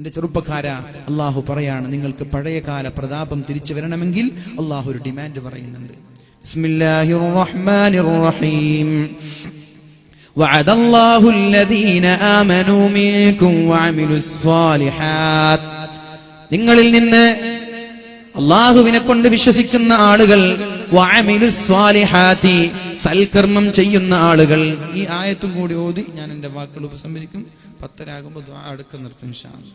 എന്റെ ചെറുപ്പക്കാര അള്ളാഹു പറയാണ് നിങ്ങൾക്ക് പഴയകാല പ്രതാപം തിരിച്ചു വരണമെങ്കിൽ അള്ളാഹു ഒരു ഡിമാൻഡ് പറയുന്നുണ്ട് ബിസ്മില്ലാഹിർ റഹ്മാനിർ റഹീം وعد الله الذين آمنوا منكم وعملوا الصالحات നിങ്ങളിൽ നിന്ന് അള്ളാഹുവിനെ കൊണ്ട് വിശ്വസിക്കുന്ന ആളുകൾ വഅമിലു സ്വാലിഹാത്തി സൽക്കർമ്മം ചെയ്യുന്ന ആളുകൾ ഈ ആയത്തും കൂടി ഓതി ഞാൻ എന്റെ വാക്കുകൾ ഉപസംഹരിക്കും പത്തരാകുമ്പോൾ ദുആ അടുക്ക നിർത്തും ഇൻഷാ അല്ലാ.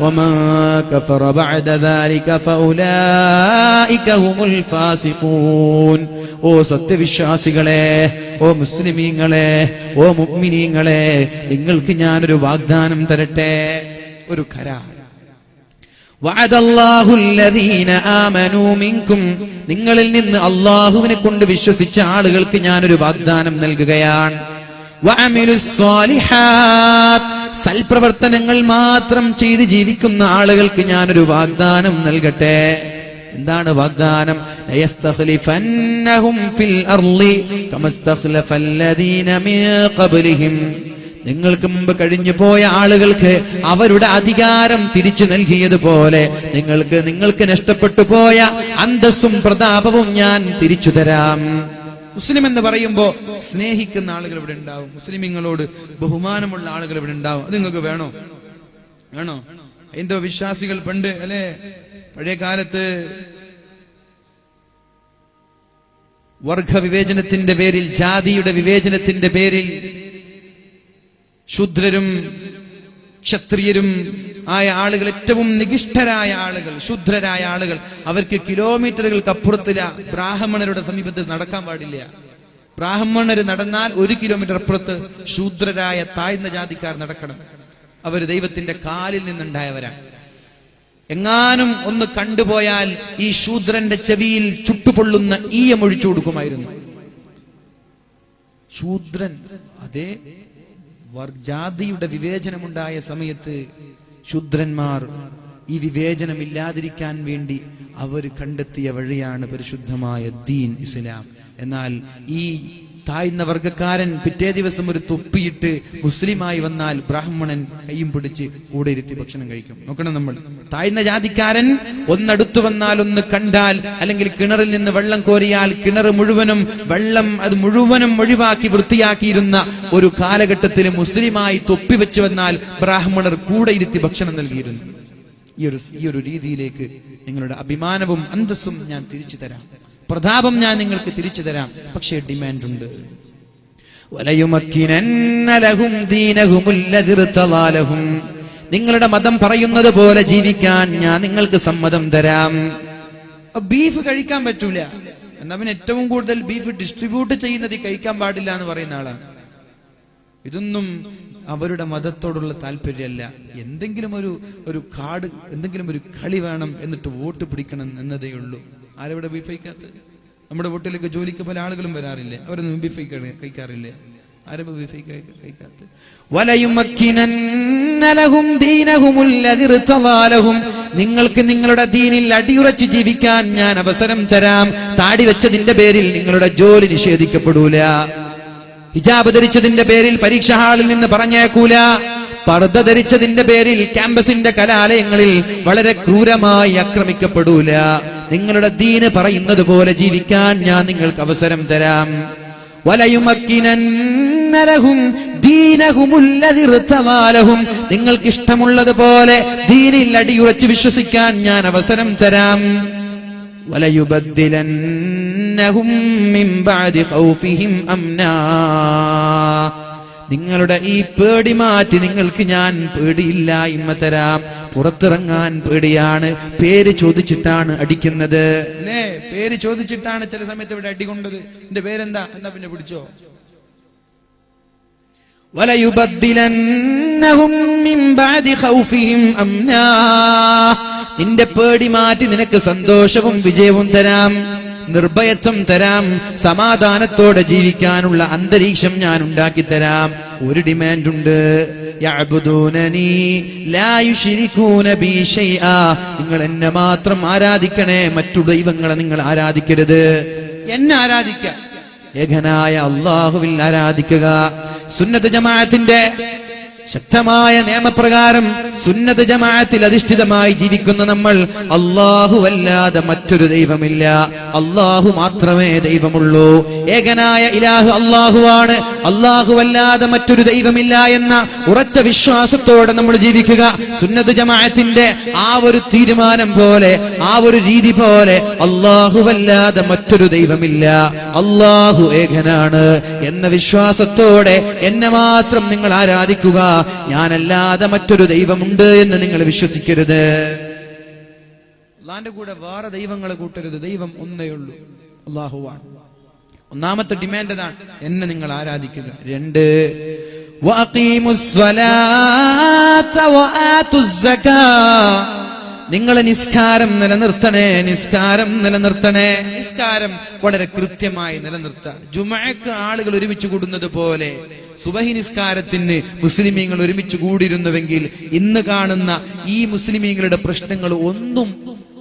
ومن كفر بعد ذلك فأولئك هم الفاسقون ഓ സത്യവിശ്വാസികളെ ഓ മുസ്ലിമീങ്ങളെ ഓ മുഅ്മിനീങ്ങളെ നിങ്ങൾക്ക് ഞാനൊരു വാഗ്ദാനം തരട്ടെ ഒരു കരാർ വഅദല്ലാഹു അല്ലദീന ആമനൂ മിൻകും നിങ്ങളിൽ നിന്ന് അള്ളാഹുവിനെ കൊണ്ട് വിശ്വസിച്ച ആളുകൾക്ക് ഞാനൊരു വാഗ്ദാനം നൽകുകയാണ് വഅമിലുസ് സ്വാലിഹാത്ത് സൽപ്രവർത്തനങ്ങൾ മാത്രം ചെയ്ത് ജീവിക്കുന്ന ആളുകൾക്ക് ഞാനൊരു വാഗ്ദാനം നൽകട്ടെ. എന്താണ് വാഗ്ദാനം? ഫിൽ അർളി മിൻ ഖബ്ലിഹിം. നിങ്ങൾക്ക് മുമ്പ് കഴിഞ്ഞു പോയ ആളുകൾക്ക് അവരുടെ അധികാരം തിരിച്ചു നൽകിയതുപോലെ നിങ്ങൾക്ക് നിങ്ങൾക്ക് നഷ്ടപ്പെട്ടു പോയ അന്തസ്സും പ്രതാപവും ഞാൻ തിരിച്ചു തരാം. മുസ്ലിം എന്ന് പറയുമ്പോ സ്നേഹിക്കുന്ന ആളുകൾ ഇവിടെ ഉണ്ടാവും? മുസ്ലിമിങ്ങളോട് ബഹുമാനമുള്ള ആളുകൾ ഇവിടെ ഉണ്ടാവും? അത് നിങ്ങൾക്ക് വേണോ? വേണോ? എന്തോ വിശ്വാസികൾ പണ്ട് അല്ലെ? പഴയ കാലത്ത് വർഗ വിവേചനത്തിന്റെ പേരിൽ ജാതിയുടെ വിവേചനത്തിന്റെ പേരിൽ ശൂദ്രരും ക്ഷത്രിയരും ആയ ആളുകൾ ഏറ്റവും നികിഷ്ഠരായ ആളുകൾ ശുദ്ധരായ ആളുകൾ. അവർക്ക് കിലോമീറ്ററുകൾക്ക് അപ്പുറത്തില്ല ബ്രാഹ്മണരുടെ സമീപത്തിൽ നടക്കാൻ പാടില്ല. ബ്രാഹ്മണർ നടന്നാൽ ഒരു കിലോമീറ്റർ അപ്പുറത്ത് ശൂദ്രരായ താഴ്ന്ന ജാതിക്കാർ നടക്കണം. അവർ ദൈവത്തിന്റെ കാലിൽ നിന്നുണ്ടായവരാണ് എങ്ങാനും ഒന്ന് കണ്ടുപോയാൽ ഈ ശൂദ്രന്റെ ചെവിയിൽ ചുട്ടുപൊള്ളുന്ന ഈയം ഈയമൊഴിച്ചു കൊടുക്കുമായിരുന്നു. ശൂദ്രൻ അതേ ജാതിയുടെ വിവേചനമുണ്ടായ സമയത്ത് ശുദ്രന്മാർ ഈ വിവേചനം ഇല്ലാതിരിക്കാൻ വേണ്ടി അവർ കണ്ടെത്തിയ വഴിയാണ് പരിശുദ്ധമായ ദീൻ ഇസ്ലാം. എന്നാൽ ഈ താഴ്ന്ന വർഗക്കാരൻ പിറ്റേ ദിവസം ഒരു തൊപ്പിയിട്ട് മുസ്ലിമായി വന്നാൽ ബ്രാഹ്മണൻ കൈയും പിടിച്ച് കൂടെ ഇരുത്തി ഭക്ഷണം കഴിക്കും. നോക്കണം നമ്മൾ. താഴ്ന്ന ജാതിക്കാരൻ ഒന്നടുത്തു വന്നാൽ ഒന്ന് കണ്ടാൽ അല്ലെങ്കിൽ കിണറിൽ നിന്ന് വെള്ളം കോരിയാൽ കിണർ മുഴുവനും വെള്ളം അത് മുഴുവനും ഒഴിവാക്കി വൃത്തിയാക്കിയിരുന്ന ഒരു കാലഘട്ടത്തിൽ മുസ്ലിമായി തൊപ്പി വെച്ച് വന്നാൽ ബ്രാഹ്മണർ കൂടെ ഇരുത്തി ഭക്ഷണം നൽകിയിരുന്നു. ഈ ഒരു ഈ ഒരു രീതിയിലേക്ക് നിങ്ങളുടെ അഭിമാനവും അന്തസ്സും ഞാൻ തിരിച്ചു തരാം. പ്രതാപം ഞാൻ നിങ്ങൾക്ക് തിരിച്ചു തരാം. പക്ഷേ ഡിമാൻഡ് ഉണ്ട് വലയുമക്കിനന്ന ലഹും ദീനഹുമുല്ലദി ഇർതളാ ലഹും. നിങ്ങളുടെ മതം പറയുന്നത് പോലെ ജീവിക്കാൻ ഞാൻ നിങ്ങൾക്ക് സമ്മതം തരാം. ബീഫ് കഴിക്കാൻ പറ്റൂല. എന്നാ പിന്നെ ഏറ്റവും കൂടുതൽ ബീഫ് ഡിസ്ട്രിബ്യൂട്ട് ചെയ്യുന്നത് ഈ കഴിക്കാൻ പാടില്ല എന്ന് പറയുന്ന ആളാണ് ഇതൊന്നും അവരുടെ മതത്തോടുള്ള താല്പര്യമല്ല. എന്തെങ്കിലും ഒരു ഒരു കാട് എന്തെങ്കിലും ഒരു കളി വേണം എന്നിട്ട് വോട്ട് പിടിക്കണം എന്നതേ ഉള്ളൂ. ആരവിടെ ബീഫ് കഴിക്കാത്ത? നമ്മുടെ വീട്ടിലേക്ക് ജോലിക്ക് പല ആളുകളും വരാറില്ലേ? അവരൊന്നും ബീഫ് കഴിക്കാ- കഴിക്കാറില്ലേ? ഇർതളാ നിങ്ങൾക്ക് നിങ്ങളുടെ ദീനിൽ അടിയുറച്ച് ജീവിക്കാൻ ഞാൻ അവസരം തരാം. താടി വെച്ചതിന്റെ പേരിൽ നിങ്ങളുടെ ജോലി നിഷേധിക്കപ്പെടൂല. ഹിജാബ് ധരിച്ചതിന്റെ പേരിൽ പരീക്ഷ ഹാളിൽ നിന്ന് പറഞ്ഞേക്കൂല. പർദ്ദ ധരിച്ചതിന്റെ പേരിൽ ക്യാമ്പസിന്റെ കലാലയങ്ങളിൽ വളരെ ക്രൂരമായി ആക്രമിക്കപ്പെടൂല. നിങ്ങളുടെ ദീന് പറയുന്നത് പോലെ ജീവിക്കാൻ ഞാൻ നിങ്ങൾക്ക് അവസരം തരാം. വലയുമക്കിനന്നലഹും നിങ്ങൾക്ക് ഇഷ്ടമുള്ളത് പോലെ ദീനിൽ അടിയുറച്ച് വിശ്വസിക്കാൻ ഞാൻ അവസരം തരാം. വലയുബദ്ദിലന്നഹും മിൻ ബഅദി ഖൗഫിഹിം അംനാ. നിങ്ങളുടെ ഈ പേടി മാറ്റി നിങ്ങൾക്ക് ഞാൻ പേടിയില്ല ഇമ്മ തരാം. പുറത്തിറങ്ങാൻ പേടിയാണ്. പേര് ചോദിച്ചിട്ടാണ് അടിക്കുന്നത്. അല്ലേ? പേര് ചോദിച്ചിട്ടാണ് ചില സമയത്ത് ഇവിടെ അടികൊണ്ടത് എന്റെ പേരെന്താ? എന്നാ പിന്നെ പിടിച്ചോ? മിൻ ബാദി നിന്റെ പേടി മാറ്റി നിനക്ക് സന്തോഷവും വിജയവും തരാം. നിർഭയത്വം തരാം. സമാധാനത്തോടെ ജീവിക്കാനുള്ള അന്തരീക്ഷം ഞാൻ ഉണ്ടാക്കി തരാം. ഒരു ഡിമാൻഡ് ഉണ്ട്. നിങ്ങൾ എന്നെ മാത്രം ആരാധിക്കണേ. മറ്റു ദൈവങ്ങളെ നിങ്ങൾ ആരാധിക്കരുത്. എന്നെ ആരാധിക്കുക ഏകനായ അള്ളാഹുവിൽ ആരാധിക്കുക. സുന്നത്ത് ജമാഅത്തിന്റെ ശക്തമായ നിയമപ്രകാരം സുന്നത ജമാഅത്തിൽ അധിഷ്ഠിതമായി ജീവിക്കുന്ന നമ്മൾ അള്ളാഹു അല്ലാതെ മറ്റൊരു ദൈവമില്ല. അള്ളാഹു മാത്രമേ ദൈവമുള്ളൂ. ഏകനായ ഇലാഹു അള്ളാഹുവാണ് അള്ളാഹു അല്ലാതെ മറ്റൊരു ദൈവമില്ല എന്ന ഉറച്ച വിശ്വാസത്തോടെ നമ്മൾ ജീവിക്കുക. സുന്നത ജമാഅത്തിന്റെ ആ ഒരു തീരുമാനം പോലെ ആ ഒരു രീതി പോലെ അള്ളാഹു അല്ലാതെ മറ്റൊരു ദൈവമില്ല. അള്ളാഹു ഏകനാണ് എന്ന വിശ്വാസത്തോടെ എന്നെ മാത്രം നിങ്ങൾ ആരാധിക്കുക. ഞാനല്ലാതെ മറ്റൊരു ദൈവമുണ്ട് എന്ന് നിങ്ങൾ വിശ്വസിക്കരുത് അള്ളാന്റെ കൂടെ വേറെ ദൈവങ്ങളെ കൂട്ടരുത് ദൈവം ഒന്നേ ഉള്ളൂ അള്ളാഹുവാണ് ഒന്നാമത്തെ ഡിമാൻഡ് അതാണ് എന്നെ നിങ്ങൾ ആരാധിക്കുക രണ്ട് وَأَقِيمُوا الصَّلَاةَ وَآتُوا الزَّكَاةَ നിങ്ങൾ നിസ്കാരം നിലനിർത്തണേ നിസ്കാരം നിലനിർത്തണേ. നിസ്കാരം വളരെ കൃത്യമായി നിലനിർത്തുക. ജുമാക്ക് ആളുകൾ ഒരുമിച്ച് കൂടുന്നത് പോലെ സുബഹി നിസ്കാരത്തിന് മുസ്ലിമീങ്ങൾ ഒരുമിച്ച് കൂടിയിരുന്നുവെങ്കിൽ ഇന്ന് കാണുന്ന ഈ മുസ്ലിമീങ്ങളുടെ പ്രശ്നങ്ങൾ ഒന്നും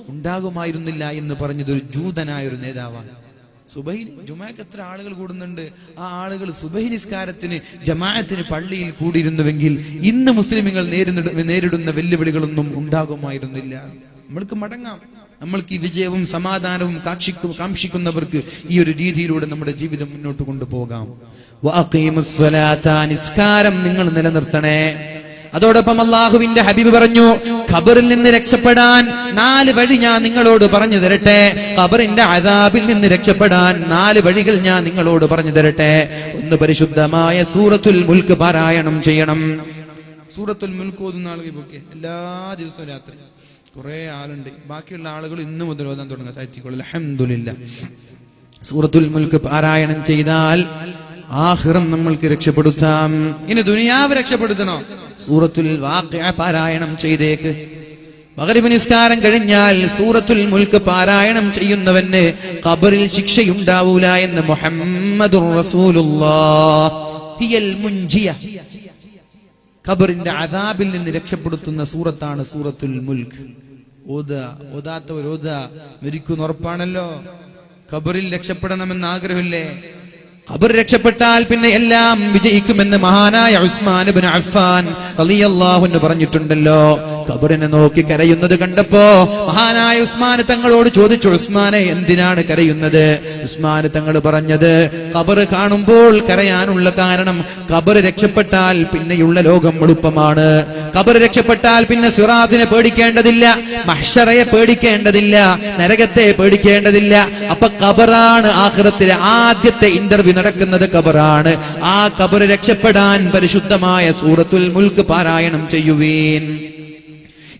ഉണ്ടാകുമായിരുന്നില്ല എന്ന് പറഞ്ഞത് ഒരു ജൂതനായ ഒരു നേതാവാണ്. സുബഹി ജുമാക്ക് എത്ര ആളുകൾ കൂടുന്നുണ്ട്? ആ ആളുകൾ സുബഹി നിസ്കാരത്തിന് ജമാഅത്തിന് പള്ളിയിൽ കൂടിയിരുന്നുവെങ്കിൽ ഇന്ന് മുസ്ലിമുകൾ നേരിടുന്ന നേരിടുന്ന വെല്ലുവിളികളൊന്നും ഉണ്ടാകുമായിരുന്നില്ല. നമ്മൾക്ക് മടങ്ങാം. നമ്മൾക്ക് ഈ വിജയവും സമാധാനവും കാക്ഷിക്കും കാക്ഷിക്കുന്നവർക്ക് ഈ ഒരു രീതിയിലൂടെ നമ്മുടെ ജീവിതം മുന്നോട്ട് കൊണ്ടുപോകാം. നിസ്കാരം നിങ്ങൾ നിലനിർത്തണേ. അതോടൊപ്പം അള്ളാഹുവിന്റെ ഹബീബ് പറഞ്ഞു ഖബറിൽ നിന്ന് രക്ഷപ്പെടാൻ നാല് വഴി ഞാൻ നിങ്ങളോട് പറഞ്ഞു തരട്ടെ. ഖബറിന്റെ അതാബിൽ നിന്ന് രക്ഷപ്പെടാൻ നാല് വഴികൾ ഞാൻ നിങ്ങളോട് പറഞ്ഞു തരട്ടെ. ഒന്ന് പരിശുദ്ധമായ സൂറത്തുൽ മുൽക്ക് പാരായണം ചെയ്യണം. സൂറത്തുൽ മുൽക്ക് ഓതുന്ന ആളുകൾ ഇപ്പൊക്കെ എല്ലാ ദിവസവും രാത്രി. കുറെ ആളുണ്ട്. ബാക്കിയുള്ള ആളുകൾ ഇന്ന് മുതൽ ഓതാൻ തുടങ്ങുക താറ്റിക്കൊള്ളു അഹമ്മദില്ല സൂറത്തുൽ മുൽക്ക് പാരായണം ചെയ്താൽ ആഹിറം നമ്മൾക്ക് രക്ഷപ്പെടുത്താം. ഇനി ദുനിയാവ് രക്ഷപ്പെടുത്തണോ? സൂറത്തുൽ വാക്യ പാരായണം ചെയ്തേക്ക്. മകരിബ് നിസ്കാരം കഴിഞ്ഞാൽ സൂറത്തുൽ മുൽക്ക് പാരായണം ചെയ്യുന്നവന് കബറിൽ ശിക്ഷയുണ്ടാവൂല എന്ന് മുഹമ്മദുർ ഹിയൽ മുൻജിയ. ഖബറിന്റെ അതാബിൽ നിന്ന് രക്ഷപ്പെടുത്തുന്ന സൂറത്താണ് സൂറത്തുൽ മുൽക്ക്. ഓത ഓതാത്തവർ മരിക്കുന്നുറപ്പാണല്ലോ ഖബറിൽ രക്ഷപ്പെടണമെന്ന് ആഗ്രഹമില്ലേ? ഖബർ രക്ഷപ്പെട്ടാൽ പിന്നെ എല്ലാം വിജയിക്കുമെന്ന് മഹാനായ ഉസ്മാൻ അഫ്ഫാൻ റളിയല്ലാഹു അൻഹു പറഞ്ഞിട്ടുണ്ടല്ലോ. ഖബറിനെ നോക്കി കരയുന്നത് കണ്ടപ്പോ മഹാനായ ഉസ്മാൻ തങ്ങളോട് ചോദിച്ചു ഉസ്മാനെ എന്തിനാണ് കരയുന്നത്? ഉസ്മാൻ തങ്ങൾ പറഞ്ഞത് കബറ് കാണുമ്പോൾ കരയാനുള്ള കാരണം കബറ് രക്ഷപ്പെട്ടാൽ പിന്നെയുള്ള ലോകം എളുപ്പമാണ്. കബറ് രക്ഷപ്പെട്ടാൽ പിന്നെ സിറാത്തിനെ പേടിക്കേണ്ടതില്ല മഹ്ഷറയെ പേടിക്കേണ്ടതില്ല നരകത്തെ പേടിക്കേണ്ടതില്ല. അപ്പൊ കബറാണ് ആഹ്റത്തിലെ ആദ്യത്തെ ഇന്റർവ്യൂ നടക്കുന്നത് കബറാണ് ആ കബറ് രക്ഷപ്പെടാൻ പരിശുദ്ധമായ സൂറത്തുൽ മുൽക്ക് പാരായണം ചെയ്യുവീൻ.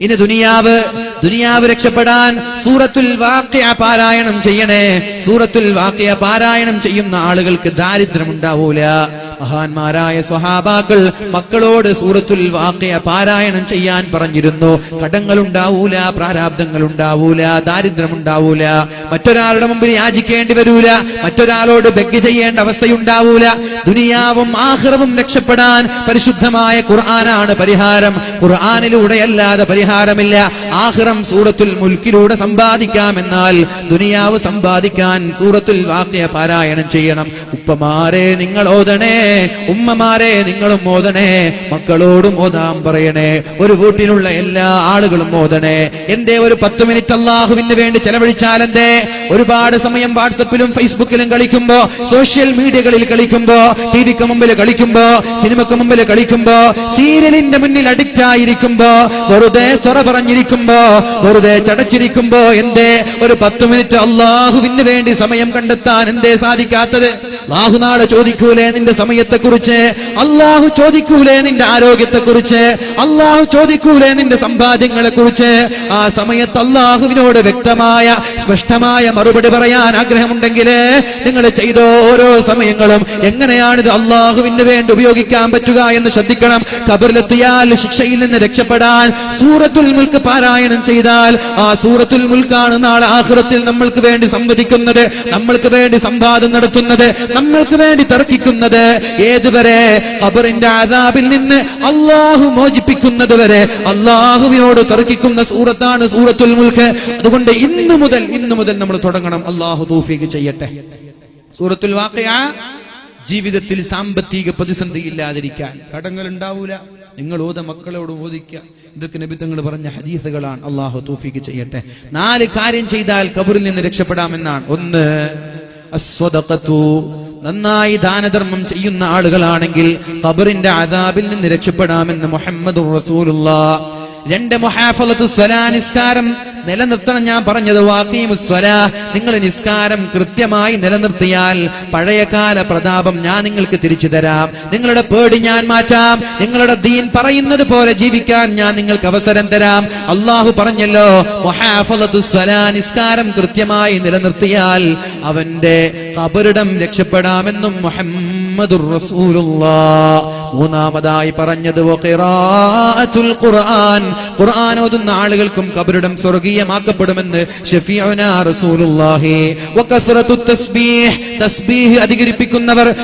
ഇനി ദുനിയാവ് ദുനിയാവ് രക്ഷപ്പെടാൻ സൂറത്തുൽ വാക്യ പാരായണം ചെയ്യണേ. സൂറത്തുൽ വാക്യ പാരായണം ചെയ്യുന്ന ആളുകൾക്ക് ദാരിദ്ര്യം ഉണ്ടാവൂല മഹാന്മാരായ സ്വഹാബാക്കൾ മക്കളോട് സൂറത്തുൽ വാക്യ പാരായണം ചെയ്യാൻ പറഞ്ഞിരുന്നു. കടങ്ങൾ ഉണ്ടാവൂല പ്രാരാബ്ദങ്ങൾ ഉണ്ടാവൂല ദാരിദ്ര്യം ഉണ്ടാവൂല മറ്റൊരാളുടെ മുമ്പിൽ യാചിക്കേണ്ടി വരൂല മറ്റൊരാളോട് ബെഗ് ചെയ്യേണ്ട അവസ്ഥയുണ്ടാവൂല. ദുനിയാവും ആഹ്റവും രക്ഷപ്പെടാൻ പരിശുദ്ധമായ ഖുർആനാണ് പരിഹാരം. ഖുർആനിലൂടെയല്ലാതെ പരിഹാരമില്ല. ആഹ്റം സൂറത്തുൽ മുൽക്കിലൂടെ സമ്പാദിക്കാമെന്നാൽ ദുനിയാവ് സമ്പാദിക്കാൻ സൂറത്തുൽ വാക്യ പാരായണം ചെയ്യണം. ഉപ്പമാരെ നിങ്ങൾ ഓതണേ ഉമ്മമാരെ നിങ്ങളും ഓതണേ മക്കളോടും ഓതാൻ പറയണേ ഒരു വീട്ടിലുള്ള എല്ലാ ആളുകളും ഓതണേ. എന്റെ ഒരു പത്ത് മിനിറ്റ് അള്ളാഹുവിന് വേണ്ടി ചെലവഴിച്ചാൽ ഒരുപാട് സമയം വാട്സപ്പിലും ഫേസ്ബുക്കിലും കളിക്കുമ്പോ സോഷ്യൽ മീഡിയകളിൽ കളിക്കുമ്പോ ടി വിക്ക് മുമ്പിൽ കളിക്കുമ്പോ സിനിമക്ക് മുമ്പിൽ കളിക്കുമ്പോ സീരിയലിന്റെ മുന്നിൽ അഡിക്റ്റ് ആയിരിക്കുമ്പോ വെറുതെ സൊറ പറഞ്ഞിരിക്കുമ്പോ വെറുതെ ചടച്ചിരിക്കുമ്പോ എന്തേ ഒരു പത്ത് മിനിറ്റ് അള്ളാഹുവിന് വേണ്ടി സമയം കണ്ടെത്താൻ എന്തേ സാധിക്കാത്തത്? അള്ളാഹു നാളെ ചോദിക്കൂലേ നിന്റെ സമയത്തെ കുറിച്ച് അള്ളാഹു ചോദിക്കൂലേ നിന്റെ ആരോഗ്യത്തെക്കുറിച്ച്? അള്ളാഹു ചോദിക്കൂലേ നിന്റെ സമ്പാദ്യങ്ങളെ കുറിച്ച് ആ സമയത്ത് അള്ളാഹുവിനോട് വ്യക്തമായ സ്പഷ്ടമായ മറുപടി പറയാൻ ആഗ്രഹമുണ്ടെങ്കിൽ നിങ്ങൾ ചെയ്ത ഓരോ സമയങ്ങളും എങ്ങനെയാണിത് അള്ളാഹുവിന് വേണ്ടി ഉപയോഗിക്കാൻ പറ്റുക എന്ന് ശ്രദ്ധിക്കണം. കബറിലെത്തിയാൽ ശിക്ഷയിൽ നിന്ന് രക്ഷപ്പെടാൻ സൂറത്തുൽ മുൽക്ക് പാരായണം ചെയ്താൽ ആ സൂറത്തുൽ മുൽക്കാണ് നാളെ ആഹ്റത്തിൽ നമ്മൾക്ക് വേണ്ടി സംവദിക്കുന്നത് നമ്മൾക്ക് വേണ്ടി സംവാദം നടത്തുന്നത് നമ്മൾക്ക് വേണ്ടി തർക്കിക്കുന്നത്. ഏതുവരെ? ഖബറിന്റെ ആദാബിൽ നിന്ന് അള്ളാഹു മോചിപ്പിക്കുന്നത് വരെ. അള്ളാഹുവിനോട് തർക്കിക്കുന്ന സൂറത്താണ് സൂറത്തുൽ മുൽക്ക്. അതുകൊണ്ട് ഇന്നു മുതൽ ഇന്നു മുതൽ നമ്മൾ തുടങ്ങണം. അള്ളാഹു തൗഫീഖ് ചെയ്യട്ടെ. സൂറത്തുൽ വാഖിയ ജീവിതത്തിൽ സാമ്പത്തിക പ്രതിസന്ധി ഇല്ലാതിരിക്കാൻ. കടങ്ങൾ ഉണ്ടാവൂല. നിങ്ങൾ ഓത മക്കളോട് ഓദിക്കുക ഇതൊക്കെ നബിത്തങ്ങൾ തങ്ങൾ പറഞ്ഞ ഹദീസുകളാണ്. അള്ളാഹു തൂഫിക്ക് ചെയ്യട്ടെ. നാല് കാര്യം ചെയ്താൽ കബറിൽ നിന്ന് രക്ഷപ്പെടാമെന്നാണ്. ഒന്ന് നന്നായി ദാനധർമ്മം ചെയ്യുന്ന ആളുകളാണെങ്കിൽ കബറിന്റെ അതാബിൽ നിന്ന് രക്ഷപ്പെടാമെന്ന് മുഹമ്മദ് റസൂലുള്ള. രണ്ട് മുഹാഫലത്തു സ്വലാ നിസ്കാരം നിലനിർത്തണം ഞാൻ പറഞ്ഞത് വാക്കീമുസ്വല നിങ്ങൾ നിസ്കാരം കൃത്യമായി നിലനിർത്തിയാൽ പഴയകാല പ്രതാപം ഞാൻ നിങ്ങൾക്ക് തിരിച്ചു തരാം. നിങ്ങളുടെ പേടി ഞാൻ മാറ്റാം. നിങ്ങളുടെ ദീൻ പറയുന്നത് പോലെ ജീവിക്കാൻ ഞാൻ നിങ്ങൾക്ക് അവസരം തരാം. അള്ളാഹു പറഞ്ഞല്ലോ മുഹാഫലത്തു സ്വലാ നിസ്കാരം കൃത്യമായി നിലനിർത്തിയാൽ അവന്റെ കബറിടം രക്ഷപ്പെടാമെന്നും മുഹമ്മദുർ റസൂലുള്ളാഹ് മൂന്നാമതായി പറഞ്ഞത് ഖുർആൻ. ഖുർആൻ ഓതുന്ന ആളുകൾക്കും കബരിടം സ്വർഗീയമാക്കപ്പെടുമെന്ന് അധികരിപ്പിക്കുന്നവർ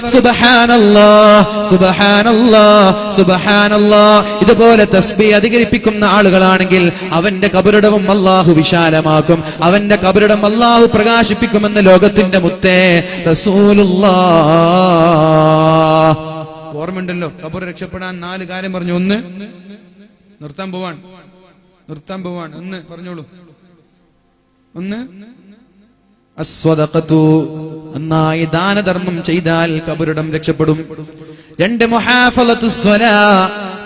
ഇതുപോലെ തസ്ബീഹ് അധികരിപ്പിക്കുന്ന ആളുകളാണെങ്കിൽ അവന്റെ കബരിടവും അല്ലാഹു വിശാലമാക്കും. അവന്റെ കബരിടം അല്ലാഹു പ്രകാശിപ്പിക്കുമെന്ന് ലോകത്തിന്റെ മുത്തേ റസൂലുള്ളാഹ്. ഓർമ്മയുണ്ടല്ലോ. കബർ രക്ഷപ്പെടാൻ നാല് കാര്യം പറഞ്ഞു. ഒന്ന് നിർത്താൻ പോവാൻ. നിർത്താൻ പോവാൻ. ഒന്ന് പറഞ്ഞോളൂ. ഒന്ന് അസ്വദഖത്തു നന്നായി ദാനധർമ്മം ചെയ്താൽ കബുരിടം രക്ഷപ്പെടും. രണ്ട് മുഹാഫലത്തു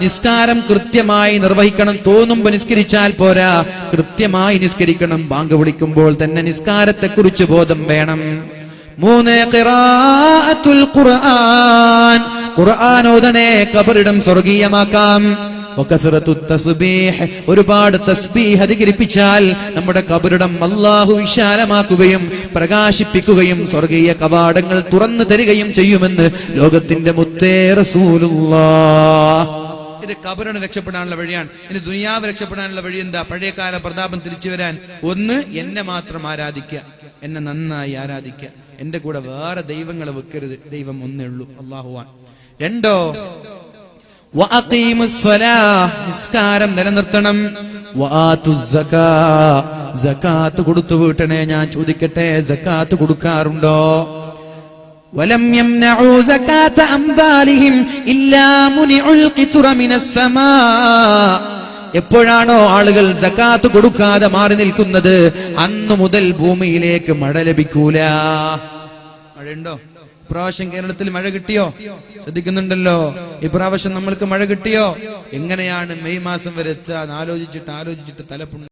നിസ്കാരം കൃത്യമായി നിർവഹിക്കണം. തോന്നുമ്പോ നിസ്കരിച്ചാൽ പോരാ. കൃത്യമായി നിസ്കരിക്കണം. ബാങ്ക് വിളിക്കുമ്പോൾ തന്നെ നിസ്കാരത്തെ കുറിച്ച് ബോധം വേണം. മൂന്ന് ഖിറാഅത്തുൽ ഖുർആൻ. ഓതണേ കബറിടം സ്വർഗീയമാക്കാം. ഒരുപാട് തസ്ബീഹ് അധികരിപ്പിച്ചാൽ നമ്മുടെ കബറിടം അല്ലാഹു വിശാലമാക്കുകയും പ്രകാശിപ്പിക്കുകയും സ്വർഗീയ കവാടങ്ങൾ തുറന്നു തരികയും ചെയ്യുമെന്ന് ലോകത്തിന്റെ മുത്തേ ഇത് കബറിന് രക്ഷപ്പെടാനുള്ള വഴിയാണ്. ഇനി ദുനിയാവ് രക്ഷപ്പെടാനുള്ള വഴി എന്താ? പഴയകാല പ്രതാപം തിരിച്ചു വരാൻ ഒന്ന് എന്നെ മാത്രം ആരാധിക്കുക. എന്നെ നന്നായി ആരാധിക്കുക. എന്റെ കൂടെ വേറെ ദൈവങ്ങളെ വെക്കരുത്. ദൈവം ഒന്നേ ഉള്ളൂ. അള്ളാഹുവാൻ രണ്ടോ വഅഖീമുസ്സലാ, നിസ്കാരം നിലനിർത്തണം വആത്തുസ്സകാ, സകാത്ത് കൊടുത്തു വീട്ടണേ ഞാൻ ചോദിക്കട്ടെ സക്കാത്ത് കൊടുക്കാറുണ്ടോ ولم يمنعوا زكاة أموالهم إلا منعوا القطر من السماء എപ്പോഴാണോ ആളുകൾ സക്കാത്ത് കൊടുക്കാതെ മാറി നിൽക്കുന്നത് അന്നു മുതൽ ഭൂമിയിലേക്ക് മഴ ലഭിക്കൂല മഴയുണ്ടോ ഇപ്രാവശ്യം കേരളത്തിൽ മഴ കിട്ടിയോ? ശ്രദ്ധിക്കുന്നുണ്ടല്ലോ. ഇപ്രാവശ്യം നമ്മൾക്ക് മഴ കിട്ടിയോ? എങ്ങനെയാണ് മെയ് മാസം വരെ എത്തുക ആലോചിച്ചിട്ട് ആലോചിച്ചിട്ട് തലപ്പുണ്ട്